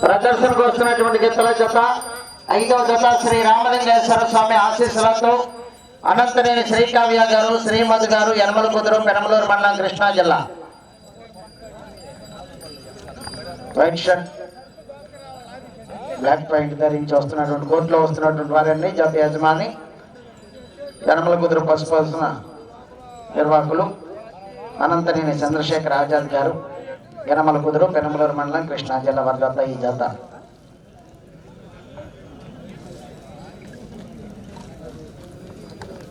ప్రదర్శనకు వస్తున్నటువంటి గిత్తల జత ఐదవ జత శ్రీ రామలింగేశ్వర స్వామి ఆశీస్సులతో అనంతనేని శ్రీకావ్య గారు శ్రీమద్ గారు యనమల కుదురు పెనమలూరు మండలం కృష్ణా జిల్లా. షర్ట్ బ్లాక్ పాయింట్ ధరించి వస్తున్నటువంటి కోర్టులో వస్తున్నటువంటి వారండి జత యజమాని యనమల కుదురు పసుపు నిర్వాహకులు అనంతనేని చంద్రశేఖర్ ఆజాద్ గారు. యనమల కుదురు పెనమలూరు మండలం కృష్ణా జిల్లా వారి ఈ జాతర